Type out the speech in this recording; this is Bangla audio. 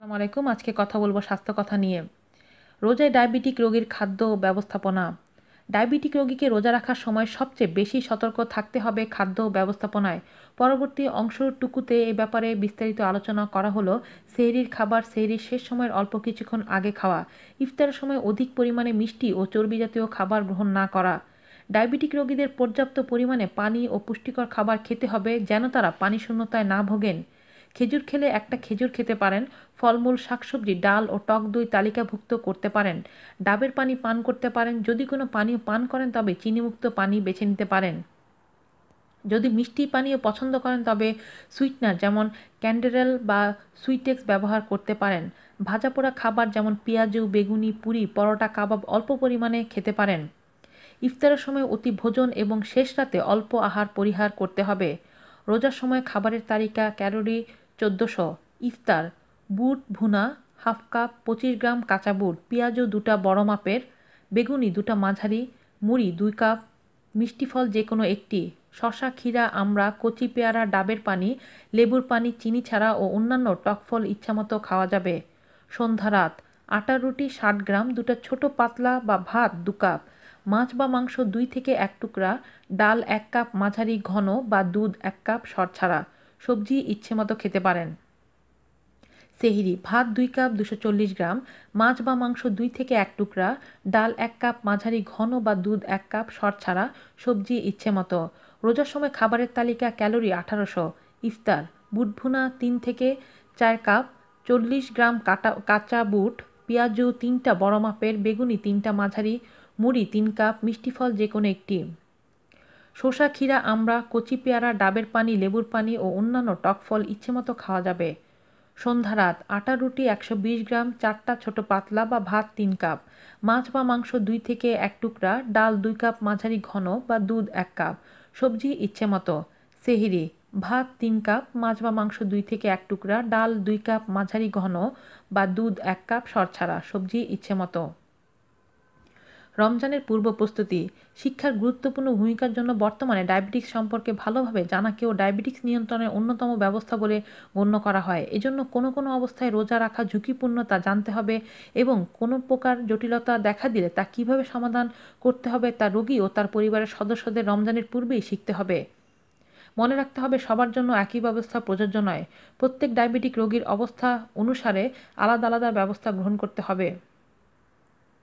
আসসালামু আলাইকুম। আজকে কথা বলব স্বাস্থ্য কথা নিয়ে। রোজায় ডায়াবেটিক রোগীর খাদ্য ব্যবস্থাপনা। ডায়াবেটিক রোগীকে রোজা রাখার সময় সবচেয়ে বেশি সতর্ক থাকতে হবে খাদ্য ব্যবস্থাপনায়। পরবর্তী অংশটুকুতে এ ব্যাপারে বিস্তারিত আলোচনা করা হলো সেহরির খাবার, সেহরির শেষ সময়ের অল্প কিছুক্ষণ আগে খাওয়া, ইফতারের সময় অধিক পরিমাণে মিষ্টি ও চর্বি জাতীয় খাবার গ্রহণ না করা। ডায়াবেটিক রোগীদের পর্যাপ্ত পরিমাণে পানি ও পুষ্টিকর খাবার খেতে হবে যেন তারা পানি শূন্যতায় না ভোগেন। খেজুর খেলে একটা খেজুর খেতে পারেন, ফলমূল, শাকসবজি, ডাল ও টক দই তালিকাভুক্ত করতে পারেন। ডাবের পানি পান করতে পারেন, যদি কোনো পানীয় পান করেন তবে চিনিমুক্ত পানি বেছে নিতে পারেন। যদি মিষ্টি পানীয় পছন্দ করেন তবে সুইটনার যেমন ক্যান্ডেরেল বা সুইটেক্স ব্যবহার করতে পারেন। ভাজা পোড়া খাবার যেমন পেঁয়াজু, বেগুনি, পুরি, পরোটা, কাবাব অল্প পরিমাণে খেতে পারেন। ইফতারের সময় অতি ভোজন এবং শেষ রাতে অল্প আহার পরিহার করতে হবে। রোজার সময় খাবারের তালিকা, ক্যালোরি চোদ্দোশো। ইফতার, বুট, ভুনা, হাফ কাপ, পঁচিশ গ্রাম কাঁচা বুট, পেঁয়াজও দুটা বড় মাপের, বেগুনি দুটা মাঝারি, মুড়ি দুই কাপ, মিষ্টি ফল যে কোনো একটি শশা ক্ষীরা, আমড়া, কচি পেয়ারা, ডাবের পানি, লেবুর পানি, চিনি ছাড়া ও অন্যান্য টক ফল ইচ্ছামতো খাওয়া যাবে। সন্ধ্যা রাত, আটা রুটি ষাট গ্রাম, দুটা ছোট পাতলা বা ভাত দু কাপ, মাছ বা মাংস দুই থেকে এক টুকরা, ডাল এক কাপ মাঝারি ঘন বা দুধ এক কাপ সর ছাড়া। সবজি ইচ্ছে মতো খেতে পারেন। সেহিরি, ভাত দুই কাপ দুশো চল্লিশ গ্রাম, মাছ বা মাংস দুই থেকে এক টুকরা, ডাল এক কাপ, মাঝারি ঘন বা দুধ এক কাপ সর ছাড়া, সবজি ইচ্ছে মতো রোজার সময় খাবারের তালিকা ক্যালোরি আঠারোশো। ইফতার বুট ভুনা তিন থেকে চার কাপ, চল্লিশ গ্রাম কাটা, কাঁচা বুট, পেঁয়াজু তিনটা বড় মাপের, বেগুনি তিনটা মাঝারি, মুড়ি তিন কাপ, মিষ্টি ফল যে কোনো একটি। শসা, ক্ষীরা, আমড়া, কচি পেয়ারা, ডাবের পানি, লেবুর পানি ও অন্যান্য টক ফল ইচ্ছেমতো খাওয়া যাবে। সন্ধ্যা রাত, আটা রুটি একশো বিশ গ্রাম, চারটা ছোট পাতলা বা ভাত তিন কাপ, মাছ বা মাংস দুই থেকে এক টুকরা, ডাল দুই কাপ, মাঝারি ঘন বা দুধ এক কাপ, সবজি ইচ্ছে মতো সেহিরি, ভাত তিন কাপ, মাছ বা মাংস দুই থেকে এক টুকরা, ডাল দুই কাপ, মাঝারি ঘন বা দুধ এক কাপ সর ছাড়া, সবজি ইচ্ছে মতো রমজানের পূর্ব প্রস্তুতি শিক্ষার গুরুত্বপূর্ণ ভূমিকার জন্য বর্তমানে ডায়াবেটিক্স সম্পর্কে ভালোভাবে জানাকেও ডায়াবেটিক্স নিয়ন্ত্রণের অন্যতম ব্যবস্থা বলে গণ্য করা হয়। এজন্য কোনো কোনো অবস্থায় রোজা রাখা ঝুঁকিপূর্ণ তা জানতে হবে এবং কোনো প্রকার জটিলতা দেখা দিলে তা কীভাবে সমাধান করতে হবে তা রোগী ও তার পরিবারের সদস্যদের রমজানের পূর্বেই শিখতে হবে। মনে রাখতে হবে সবার জন্য একই ব্যবস্থা প্রযোজ্য নয়। প্রত্যেক ডায়াবেটিক রোগীর অবস্থা অনুসারে আলাদা আলাদা ব্যবস্থা গ্রহণ করতে হবে।